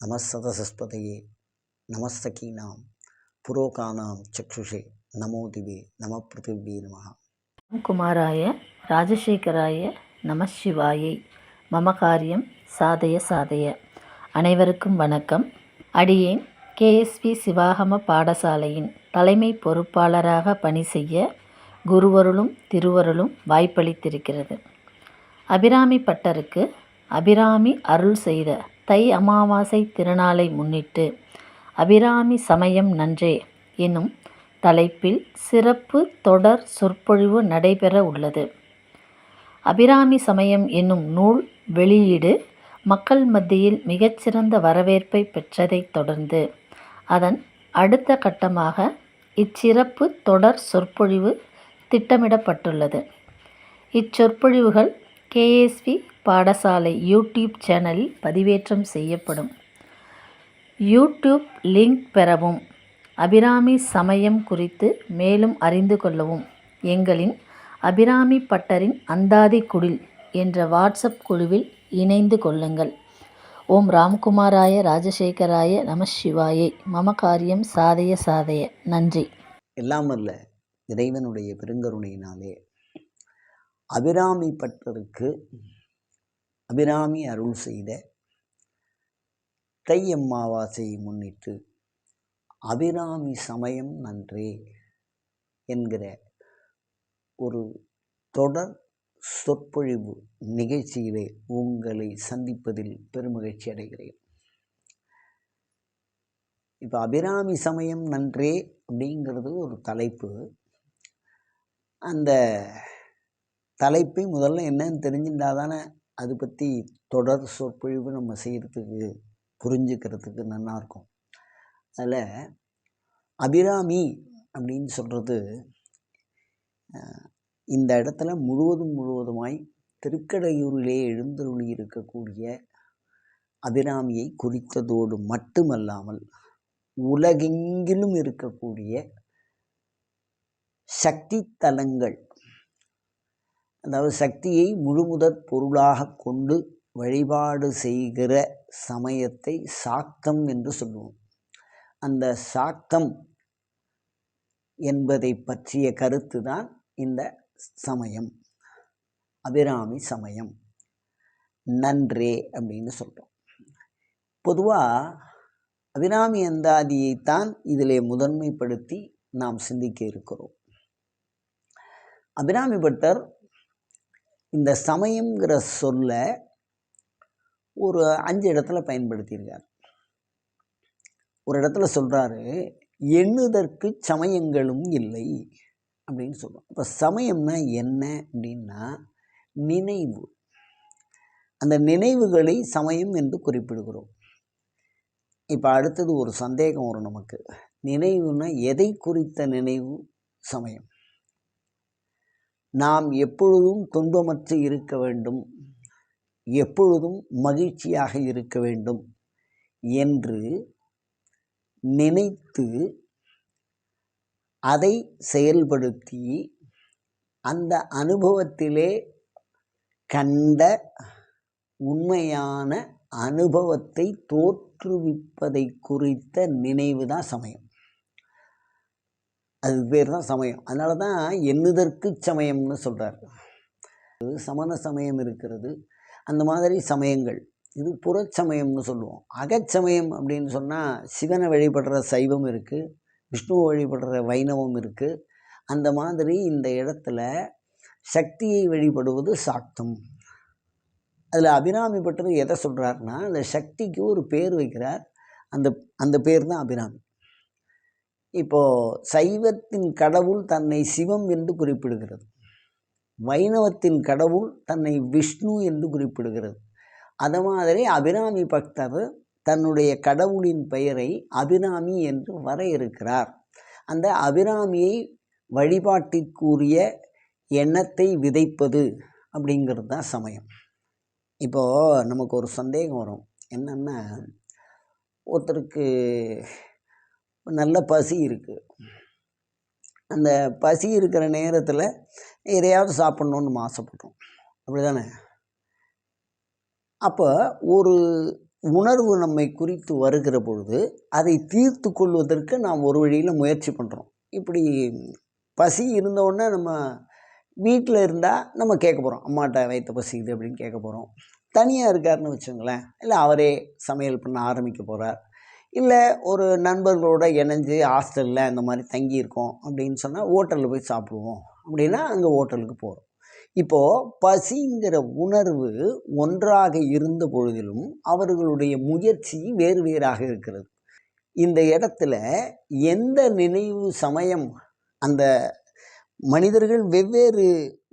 நமசதசஸ்பதையே நமஸ்தகீனாம் புரோகானாம் சக்ஷுஷே நமோ திவே நம பிருத்திவி நமகா குமாராய ராஜசேகராய நமசிவாயை மம காரியம் சாதய சாதய. அனைவருக்கும் வணக்கம். அடியேன் கேஎஸ்பி சிவாகம பாடசாலையின் தலைமை பொறுப்பாளராக பணி செய்ய குருவருளும் திருவருளும் வாய்ப்பளித்திருக்கிறது. அபிராமி பட்டருக்கு அபிராமி அருள் செய்த தை அமாவாசை திருநாளை முன்னிட்டு அபிராமி சமயம் நன்றே என்னும் தலைப்பில் சிறப்பு தொடர் சொற்பொழிவு நடைபெற உள்ளது. அபிராமி சமயம் என்னும் நூல் வெளியீடு மக்கள் மத்தியில் மிகச்சிறந்த வரவேற்பை பெற்றதைத் தொடர்ந்து அதன் அடுத்த கட்டமாக இச்சிறப்பு தொடர் சொற்பொழிவு திட்டமிடப்பட்டுள்ளது. இச்சொற்பொழிவுகள் கேஎஸ்வி பாடசாலை யூடியூப் சேனலில் பதிவேற்றம் செய்யப்படும். யூடியூப் லிங்க் பெறவும் அபிராமி சமயம் குறித்து மேலும் அறிந்து கொள்ளவும். எங்களின் அபிராமி பட்டரின் அந்தாதி குடில் என்ற வாட்ஸ்அப் குழுவில் இணைந்து கொள்ளுங்கள். ஓம் ராம்குமாராய ராஜசேகராய நம சிவாயே. மம காரியம் சாதய சாதய. நன்றி. எல்லாம் அல்ல இறைவனுடைய பெருங்கருணையினாலே அபிராமி பட்டருக்கு அபிராமி அருள் செய்த தை அம்மாவாசையை முன்னிட்டு அபிராமி சமயம் நன்றே என்கிற ஒரு தொடர் சொற்பொழிவு நிகழ்ச்சியிலே உங்களை சந்திப்பதில் பெருமகிழ்ச்சி அடைகிறேன். இப்போ அபிராமி சமயம் நன்றே அப்படிங்கிறது ஒரு தலைப்பு. அந்த தலைப்பை முதல்ல என்னன்னு தெரிஞ்சுட்டா தானே அது பற்றி தொடர் சொற்பொழிவு நம்ம செய்கிறதுக்கு புரிஞ்சுக்கிறதுக்கு நல்லாயிருக்கும் அதில் அபிராமி அப்படின்னு சொல்கிறது இந்த இடத்துல முழுவதும் முழுவதுமாய் திருக்கடையூரிலே எழுந்தருளி இருக்கக்கூடிய அபிராமியை குறித்ததோடு மட்டுமல்லாமல் உலகெங்கிலும் இருக்கக்கூடிய சக்தி தலங்கள் அதாவது சக்தியை முழுமுதற் பொருளாக கொண்டு வழிபாடு செய்கிற சமயத்தை சாக்கம் என்று சொல்லுவோம். அந்த சாக்கம் என்பதை பற்றிய கருத்து தான் இந்த சமயம். அபிராமி சமயம். நன்றே அப்படின்னு சொல்கிறோம் பொதுவாக அபிராமி அந்தாதியைத்தான் இதிலே முதன்மைப்படுத்தி நாம் சிந்திக்க இருக்கிறோம். அபிராமி பட்டர் இந்த சமயங்கிற சொல்ல ஒரு அஞ்சு இடத்துல பயன்படுத்தியிருக்கார். ஒரு இடத்துல சொல்கிறாரு எண்ணுதற்கு சமயங்களும் இல்லை அப்படின்னு சொல்கிறோம் இப்போ சமயம்னா என்ன அப்படின்னா நினைவு. அந்த நினைவுகளை சமயம் என்று குறிப்பிடுகிறோம். இப்போ அடுத்தது ஒரு சந்தேகம் வரும் நமக்கு. நினைவுனா எதை குறித்த நினைவு? சமயம். நாம் எப்பொழுதும் துன்பமற்று இருக்க வேண்டும். எப்பொழுதும் மகிழ்ச்சியாக இருக்க வேண்டும் என்று நினைத்து அதை செயல்படுத்தி அந்த அனுபவத்திலே கண்ட உண்மையான அனுபவத்தை தோற்றுவிப்பதை குறித்த நினைவு தான் சமயம். அது பேர் தான் சமயம். அதனால தான் எண்ணுதற்கு சமயம்னு சொல்கிறார் சமண சமயம் இருக்கிறது. அந்த மாதிரி சமயங்கள். இது புறச்சமயம்னு சொல்லுவோம். அகச்சமயம் அப்படின்னு சொன்னால் சிவனை வழிபடுற சைவம் இருக்குது விஷ்ணுவை வழிபடுற வைணவம் இருக்குது அந்த மாதிரி இந்த இடத்துல சக்தியை வழிபடுவது சாக்தம். அதில் அபிராமி எதை சொல்கிறாருன்னா அந்த சக்திக்கு ஒரு பேர் வைக்கிறார். அந்த அந்த பேர் தான் அபிராமி. இப்போது சைவத்தின் கடவுள் தன்னை சிவம் என்று குறிப்பிடுகிறது. வைணவத்தின் கடவுள் தன்னை விஷ்ணு என்று குறிப்பிடுகிறது. அது மாதிரி அபிராமி பக்தர் தன்னுடைய கடவுளின் பெயரை அபிராமி என்று வரையறுக்கிறார் அந்த அபிராமியை வழிபாட்டிற்குரிய எண்ணத்தை விதைப்பது அப்படிங்கிறது தான் சமயம். இப்போது நமக்கு ஒரு சந்தேகம் வரும். என்னென்னா ஒருத்தருக்கு நல்ல பசி இருக்குது அந்த பசி இருக்கிற நேரத்தில் எதையாவது சாப்பிட்ணுன்னு ஆசைப்பட்றோம். அப்படி தானே அப்போ ஒரு உணர்வு நம்மை குறித்து வருகிற பொழுது அதை தீர்த்து கொள்வதற்கு நாம் ஒரு வழியில் முயற்சி பண்ணுறோம் இப்படி பசி இருந்தவுடனே நம்ம வீட்டில் இருந்தால் நம்ம கேட்க போகிறோம் அம்மாட்ட வயிற்று பசிக்குது அப்படின்னு கேட்க போகிறோம் தனியாக இருக்காருன்னு வச்சுங்களேன் இல்லை அவரே சமையல் பண்ண ஆரம்பிக்க போகிறார் இல்லை ஒரு நண்பர்களோட இணைஞ்சு ஹாஸ்டலில் இந்த மாதிரி தங்கியிருக்கோம் அப்படின்னு சொன்னால் ஹோட்டலில் போய் சாப்பிடுவோம் அப்படின்னா அங்கே ஹோட்டலுக்கு போகிறோம் இப்போது பசிங்கிற உணர்வு ஒன்றாக இருந்த பொழுதிலும் அவர்களுடைய முயற்சி வேறு வேறாக இருக்கிறது. இந்த இடத்துல எந்த நினைவு சமயம் அந்த மனிதர்கள் வெவ்வேறு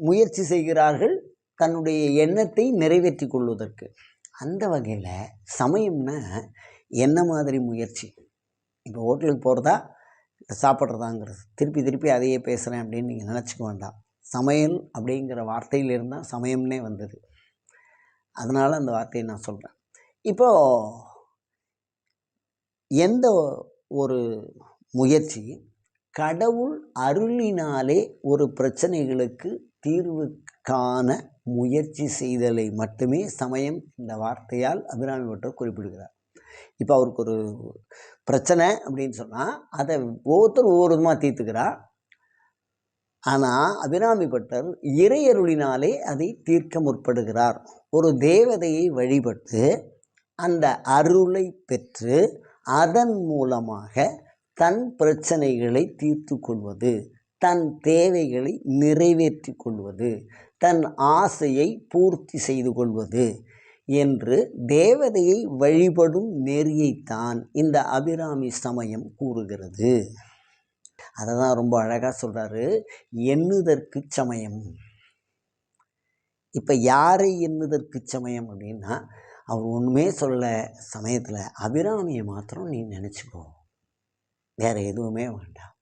முயற்சி செய்கிறார்கள் தன்னுடைய எண்ணத்தை நிறைவேற்றி கொள்வதற்கு. அந்த வகையில் சமயம்னா என்ன மாதிரி முயற்சி? இப்போ ஹோட்டலுக்கு போகிறதா சாப்பிட்றதாங்கிறது. திருப்பி திருப்பி அதையே பேசுகிறேன் அப்படின்னு நீங்கள் நினச்சிக்க வேண்டாம். சமையல் அப்படிங்கிற வார்த்தையிலிருந்து தான் சமயம்னே வந்தது. அதனால் அந்த வார்த்தையை நான் சொல்கிறேன் இப்போது எந்த ஒரு முயற்சி? கடவுள் அருளினாலே ஒரு பிரச்சனைகளுக்கு தீர்வு காண முயற்சி செய்தலை மட்டுமே சமயம் இந்த வார்த்தையால் அபிராமி பட்டர் குறிப்பிடுகிறார். இப்போ அவருக்கு ஒரு பிரச்சனை அப்படின்னு சொன்னால் அதை ஒவ்வொருத்தரும் ஒவ்வொரு விதமாக தீர்த்துக்கிறார். ஆனால் அபிராமி பட்டர் இறையருளினாலே அதை தீர்க்க முற்படுகிறார். ஒரு தேவதையை வழிபட்டு அந்த அருளை பெற்று அதன் மூலமாக தன் பிரச்சனைகளை தீர்த்து கொள்வது தன் தேவைகளை நிறைவேற்றி கொள்வது தன் ஆசையை பூர்த்தி செய்து கொள்வது என்று தேவதையை வழிபடும் நெறியைத்தான் இந்த அபிராமி சமயம் கூறுகிறது. அதை தான் ரொம்ப அழகாக சொல்கிறாரு எண்ணுதற்கு சமயம். இப்போ யாரை எண்ணுதற்கு சமயம் அப்படின்னா அவர் ஒன்றுமே சொல்ல சமயத்தில் அபிராமியை மாத்திரம் நீ நினச்சிக்கோ. வேற எதுவுமே வேண்டாம்.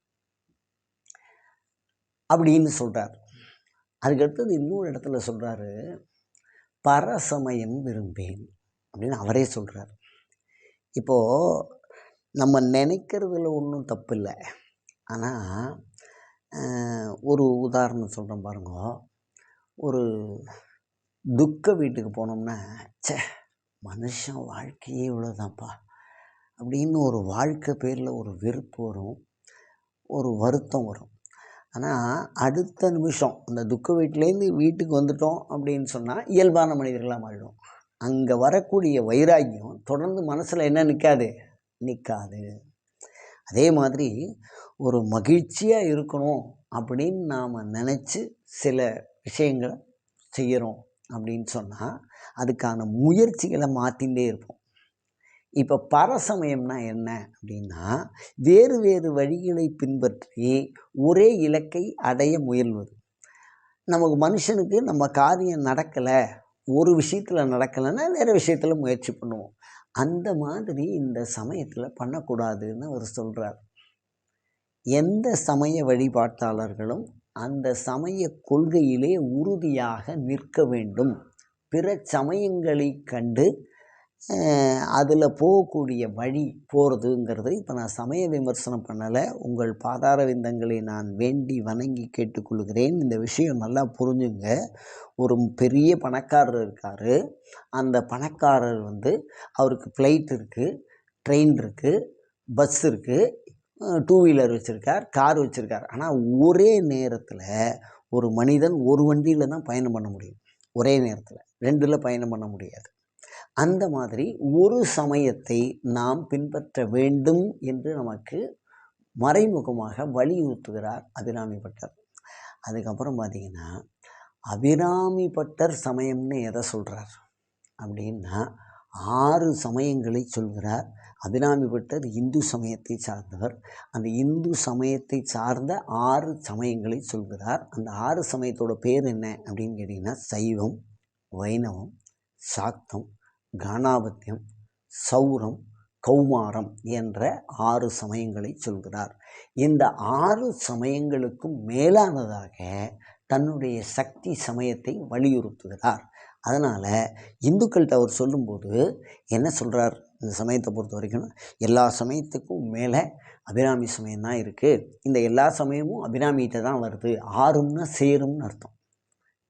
அப்படின்னு சொல்கிறார் அதுக்கடுத்தது இன்னொரு இடத்துல சொல்கிறாரு பரசமயம் விரும்பேன் அப்படின்னு அவரே சொல்கிறார் இப்போது நம்ம நினைக்கிறதுல ஒன்றும் தப்பு இல்லை ஆனால் ஒரு உதாரணம் சொல்கிறேன் பாருங்க. ஒரு துக்க வீட்டுக்கு போனோம்னா சே மனுஷன் வாழ்க்கையே இவ்வளோதான்ப்பா அப்படின்னு ஒரு வாழ்க்கை பேரில் ஒரு வெறுப்பு வரும் ஒரு வருத்தம் வரும். ஆனால் அடுத்த நிமிஷம் அந்த துக்க வீட்டிலேருந்து வீட்டுக்கு வந்துட்டோம் அப்படின்னு சொன்னால் இயல்பான மனிதர்களாக மாறிடும் அங்கே வரக்கூடிய வைராக்கியம் தொடர்ந்து மனசில் என்ன நிற்காது நிற்காது அதே மாதிரி ஒரு மகிழ்ச்சியாக இருக்கணும் அப்படின்னு நாம் நினச்சி சில விஷயங்களை செய்கிறோம் அப்படின்னு சொன்னால் அதுக்கான முயற்சிகளை மாற்றிகிட்டே இருப்போம். இப்போ பரசமயம்னா என்ன அப்படின்னா வேறு வேறு வழிகளை பின்பற்றி ஒரே இலக்கை அடைய முயல்வது. நமக்கு மனுஷனுக்கு நம்ம காரியம் நடக்கலை ஒரு விஷயத்தில் நடக்கலைன்னா வேறு விஷயத்தில் முயற்சி பண்ணுவோம். அந்த மாதிரி இந்த சமயத்தில் பண்ணக்கூடாதுன்னு அவர் சொல்கிறார் எந்த சமய வழிபாட்டாளர்களும் அந்த சமய கொள்கையிலே உறுதியாக நிற்க வேண்டும். பிற சமயங்களை கண்டு அதில் போகக்கூடிய வழி போகிறதுங்கிறது இப்போ நான் சமய விமர்சனம் பண்ணலை. உங்கள் பாதார விந்தங்களை நான் வேண்டி வணங்கி கேட்டுக்கொள்கிறேன். இந்த விஷயம் நல்லா புரிஞ்சுங்க. ஒரு பெரிய பணக்காரர் இருக்கார். அந்த பணக்காரர் வந்து அவருக்கு ஃப்ளைட் இருக்குது ட்ரெயின் இருக்குது பஸ் இருக்குது டூ வீலர் வச்சுருக்கார் கார் வச்சுருக்கார். ஆனால் ஒரே நேரத்தில் ஒரு மனிதன் ஒரு வண்டியில் தான் பயணம் பண்ண முடியும். ஒரே நேரத்தில். ரெண்டில் பயணம் பண்ண முடியாது. அந்த மாதிரி ஒரு சமயத்தை நாம் பின்பற்ற வேண்டும் என்று நமக்கு மறைமுகமாக வலியுறுத்துகிறார் அபிராமி பட்டர். அதுக்கப்புறம் பார்த்திங்கன்னா அபிராமி பட்டர் சமயம்னு எதை சொல்கிறார் அப்படின்னா ஆறு சமயங்களை சொல்கிறார். அபிராமி பட்டர் இந்து சமயத்தை சார்ந்தவர். அந்த இந்து சமயத்தை சார்ந்த ஆறு சமயங்களை சொல்கிறார். அந்த ஆறு சமயத்தோட பேர் என்ன அப்படின்னு கேட்டிங்கன்னா சைவம் வைணவம் சாக்தம் கானாபத்தியம் சௌரம் கௌமாரம் என்ற ஆறு சமயங்களை சொல்கிறார். இந்த ஆறு சமயங்களுக்கும் மேலானதாக தன்னுடைய சக்தி சமயத்தை வலியுறுத்துகிறார். அதனால் இந்துக்கள்கிட்ட அவர் சொல்லும்போது என்ன சொல்கிறார் இந்த சமயத்தை பொறுத்த வரைக்கும்? எல்லா சமயத்துக்கும் மேலே அபிராமி சமயம் தான் இருக்குது இந்த எல்லா சமயமும் அபிராமிகிட்ட தான் வருது. ஆறும்னா சேரும்னு அர்த்தம்.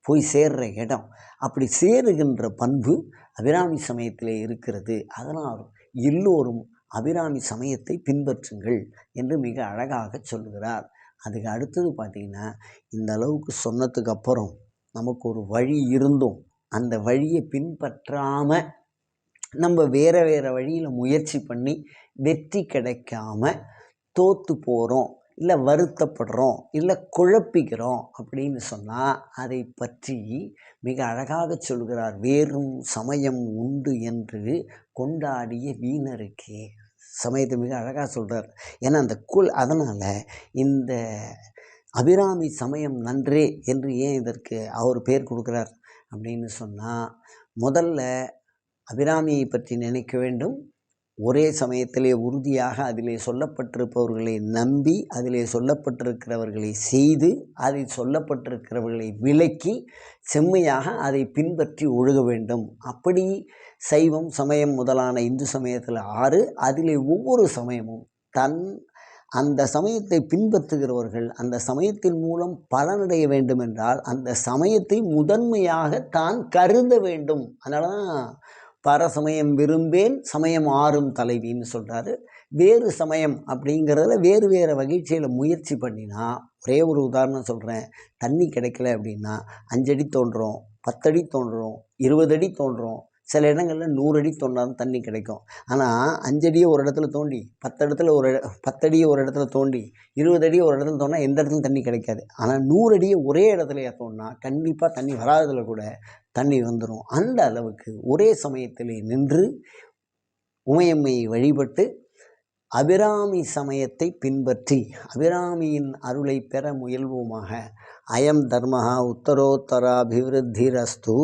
போய் சேர்ற இடம். அப்படி சேருகின்ற பண்பு அபிராமி சமயத்திலே இருக்கிறது. அதனால் எல்லோரும் அபிராமி சமயத்தை பின்பற்றுங்கள் என்று மிக அழகாக சொல்கிறார். அதுக்கு அடுத்தது பார்த்திங்கன்னா இந்த அளவுக்கு சொன்னதுக்கு அப்புறம் நமக்கு ஒரு வழி இருந்தும் அந்த வழியை பின்பற்றாமல் நம்ம வேறு வேறு வழியில் முயற்சி பண்ணி வெற்றி கிடைக்காம தோற்று போகிறோம் இல்லை வருத்தப்படுறோம் இல்லை குழப்பிக்கிறோம் அப்படின்னு சொன்னால் அதை பற்றி மிக அழகாக சொல்கிறார். வேறும் சமயம் உண்டு என்று கொண்டாடிய வீணருக்கு சமயத்தை மிக அழகாக சொல்கிறார் ஏன்னா அந்த குள் அதனால் இந்த அபிராமி சமயம் நன்றே என்று ஏன் இதற்கு அவர் பேர் கொடுக்குறார் அப்படின்னு சொன்னால் முதல்ல அபிராமியை பற்றி நினைக்க வேண்டும். ஒரே சமயத்திலே உறுதியாக அதிலே சொல்லப்பட்டிருப்பவர்களை நம்பி அதிலே சொல்லப்பட்டிருக்கிறவர்களை செய்து அதில் சொல்லப்பட்டிருக்கிறவர்களை விலக்கி செம்மையாக அதை பின்பற்றி ஒழுக வேண்டும். அப்படி சைவம் சமயம் முதலான இந்து சமயத்தில் ஆறு அதிலே ஒவ்வொரு சமயமும் தன் அந்த சமயத்தை பின்பற்றுகிறவர்கள் அந்த சமயத்தின் மூலம் பலனடைய வேண்டும் என்றால் அந்த சமயத்தை முதன்மையாக தான் கருத வேண்டும். அதனால தான் பரசமயம் விரும்பேன் சமயம் ஆறும் தலைவின்னு சொல்கிறாரு வேறு சமயம் அப்படிங்கிறதுல வேறு வேறு வகிழ்ச்சியில் முயற்சி பண்ணினா ஒரே ஒரு உதாரணம் சொல்கிறேன் தண்ணி கிடைக்கல அப்படின்னா அஞ்சடி தோன்றும் பத்தடி தோன்றும் இருபது அடி தோன்றும் சில இடங்களில் நூறு அடி தோண்டாலும் தண்ணி கிடைக்கும். ஆனால் அஞ்சடியை ஒரு இடத்துல தோண்டி பத்து இடத்துல ஒரு பத்தடியை ஒரு இடத்துல தோண்டி இருபது அடி ஒரு இடத்துல தோண்டினா எந்த இடத்துலையும் தண்ணி கிடைக்காது. ஆனால் நூறு அடியை ஒரே இடத்துல தோண்டினா கண்டிப்பாக தண்ணி வராததில் கூட தண்ணி வந்துடும் அந்த அளவுக்கு ஒரே சமயத்திலே நின்று உமையம்மையை வழிபட்டு அபிராமி சமயத்தை பின்பற்றி அபிராமியின் அருளை பெற முயல்வோமாக. அயம் தர்மஹா உத்தரோத்தராபிவிருத்திரஸ்து.